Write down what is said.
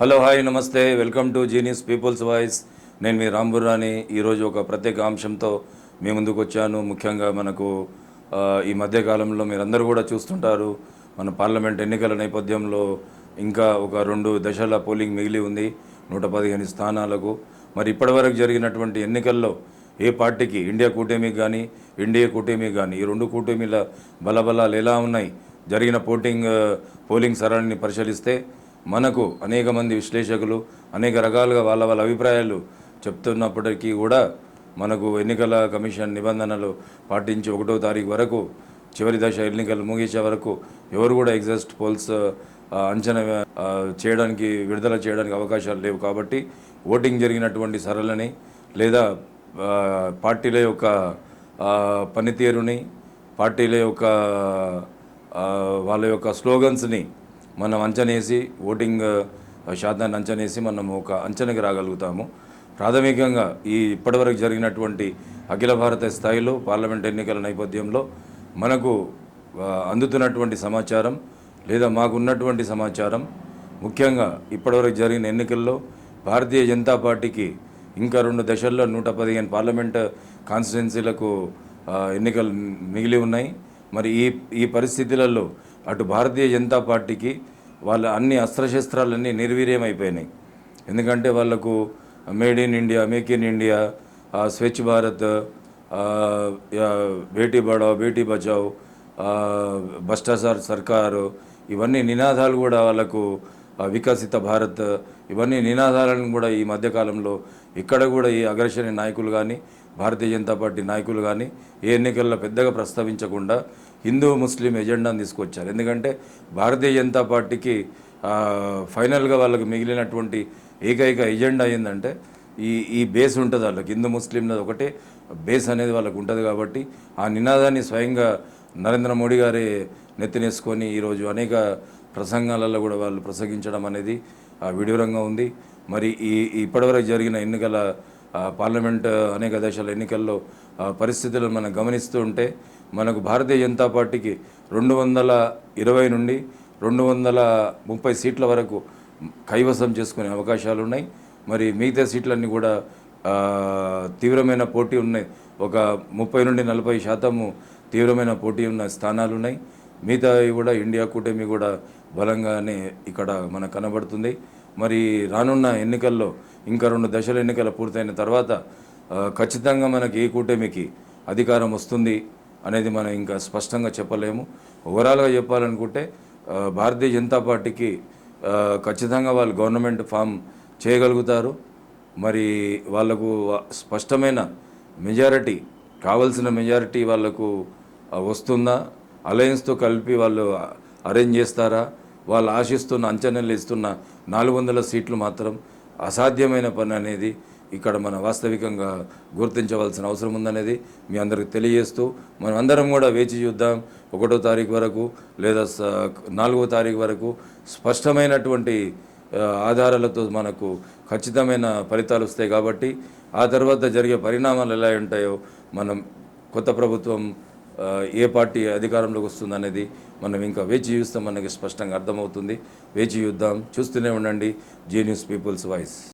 Hello hi namaste. Welcome to genius people's voice నేను మీ రాంబుర్రాని ఈరోజు ఒక ప్రత్యేక అంశంతో మీ ముందుకు వచ్చాను. ముఖ్యంగా మనకు ఈ మధ్యకాలంలో మీరందరూ కూడా చూస్తుంటారు మన పార్లమెంట్ ఎన్నికల నేపథ్యంలో ఇంకా ఒక రెండు దశల పోలింగ్ మిగిలి ఉంది నూట పదిహేను స్థానాలకు. మరి ఇప్పటివరకు జరిగినటువంటి ఎన్నికల్లో ఏ పార్టీకి ఇండియా కూటమికి కానీ ఇండియా కూటమి కానీ ఈ రెండు కూటమిల బలబలాలు ఎలా ఉన్నాయి జరిగిన పోటింగ్ పోలింగ్ సరళిని పరిశీలిస్తే మనకు అనేక మంది విశ్లేషకులు అనేక రకాలుగా వాళ్ళ వాళ్ళ అభిప్రాయాలు చెప్తున్నప్పటికీ కూడా మనకు ఎన్నికల కమిషన్ నిబంధనలు పాటించి ఒకటో తారీఖు వరకు చివరి దశ ఎన్నికలు ముగించే వరకు ఎవరు కూడా ఎగ్జాస్ట్ పోల్స్ అంచనా చేయడానికి విడుదల చేయడానికి అవకాశాలు లేవు కాబట్టి ఓటింగ్ జరిగినటువంటి సరళని లేదా పార్టీల యొక్క పనితీరుని పార్టీల యొక్క వాళ్ళ యొక్క స్లోగన్స్ని మనం అంచనేసి ఓటింగ్ శాతాన్ని అంచనేసి మనం ఒక అంచనకి రాగలుగుతాము. ప్రాథమికంగా ఈ ఇప్పటివరకు జరిగినటువంటి అఖిల భారత స్థాయిలో పార్లమెంట్ ఎన్నికల నేపథ్యంలో మనకు అందుతున్నటువంటి సమాచారం లేదా మాకున్నటువంటి సమాచారం ముఖ్యంగా ఇప్పటివరకు జరిగిన ఎన్నికల్లో భారతీయ జనతా పార్టీకి ఇంకా రెండు దశల్లో నూట పదిహేను పార్లమెంట్ కాన్స్టిట్యున్సీలకు ఎన్నికలు మిగిలి ఉన్నాయి. మరి ఈ ఈ పరిస్థితులలో అటు భారతీయ జనతా పార్టీకి వాళ్ళ అన్ని అస్త్రశస్త్రాలన్నీ నిర్వీర్యమైపోయినాయి. ఎందుకంటే వాళ్ళకు made in India make in India Swachh Bharat Beti Badao Beti Bachao Bhrashtachar సర్కారు ఇవన్నీ నినాదాలు కూడా వాళ్ళకు వికసిత భారత్ ఇవన్నీ నినాదాలను కూడా ఈ మధ్యకాలంలో ఇక్కడ కూడా ఈ అగ్రశ్రేణి నాయకులు కానీ భారతీయ జనతా పార్టీ నాయకులు కానీ ఏ ఎన్నికల్లో పెద్దగా ప్రస్తావించకుండా హిందూ ముస్లిం ఎజెండాను తీసుకొచ్చారు. ఎందుకంటే భారతీయ జనతా పార్టీకి ఫైనల్గా వాళ్ళకి మిగిలినటువంటి ఏకైక ఎజెండా ఏంటంటే ఈ ఈ బేస్ ఉంటుంది వాళ్ళకి. హిందూ ముస్లింలది ఒకటే బేస్ అనేది వాళ్ళకు ఉంటుంది కాబట్టి ఆ నినాదాన్ని స్వయంగా నరేంద్ర మోడీ గారే నెత్తినేసుకొని ఈరోజు అనేక ప్రసంగాలలో కూడా వాళ్ళు ప్రసంగించడం అనేది విడూరంగా ఉంది. మరి ఈ ఇప్పటివరకు జరిగిన ఎన్నికల పార్లమెంట్ అనేక దేశాల ఎన్నికల్లో పరిస్థితులను మనం గమనిస్తూ ఉంటే మనకు భారతీయ జనతా పార్టీకి రెండు వందల ఇరవై నుండి రెండు వందల ముప్పై సీట్ల వరకు కైవసం చేసుకునే అవకాశాలు ఉన్నాయి. మరి మిగతా సీట్లన్నీ కూడా తీవ్రమైన పోటీ ఉన్నాయి ఒక ముప్పై నుండి నలభై శాతము తీవ్రమైన పోటీ ఉన్న స్థానాలు ఉన్నాయి. మిగతావి కూడా ఇండియా కూటమి కూడా బలంగానే ఇక్కడ మనకు కనబడుతుంది. మరి రానున్న ఎన్నికల్లో ఇంకా రెండు దశల ఎన్నికలు పూర్తయిన తర్వాత ఖచ్చితంగా మనకి ఏ కూటమికి అధికారం వస్తుంది అనేది మనం ఇంకా స్పష్టంగా చెప్పలేము. ఓవరాల్గా చెప్పాలనుకుంటే భారతీయ జనతా పార్టీకి ఖచ్చితంగా వాళ్ళు గవర్నమెంట్ ఫామ్ చేయగలుగుతారు. మరి వాళ్ళకు స్పష్టమైన మెజారిటీ కావలసిన మెజారిటీ వాళ్ళకు వస్తుందా? అలయన్స్తో కలిపి వాళ్ళు అరేంజ్ చేస్తారా? వాళ్ళు ఆశిస్తున్న అంచనాలు ఇస్తున్న నాలుగు వందల సీట్లు మాత్రం అసాధ్యమైన పని అనేది ఇక్కడ మన వాస్తవికంగా గుర్తించవలసిన అవసరం ఉందనేది మీ అందరికి తెలియజేస్తూ మనం అందరం కూడా వేచి చూద్దాం. ఒకటో తారీఖు వరకు లేదా స- నాలుగో తారీఖు వరకు స్పష్టమైనటువంటి ఆధారాలతో మనకు ఖచ్చితమైన ఫలితాలు వస్తాయి కాబట్టి ఆ తర్వాత జరిగే పరిణామాలు ఎలా ఉంటాయో మనం కొత్త ప్రభుత్వం ఏ పార్టీ అధికారంలోకి వస్తుందనేది మనం ఇంకా వేచి చూస్తాం మనకి స్పష్టంగా అర్థమవుతుంది. వేచి చూద్దాం. చూస్తూనే ఉండండి. G news peoples voice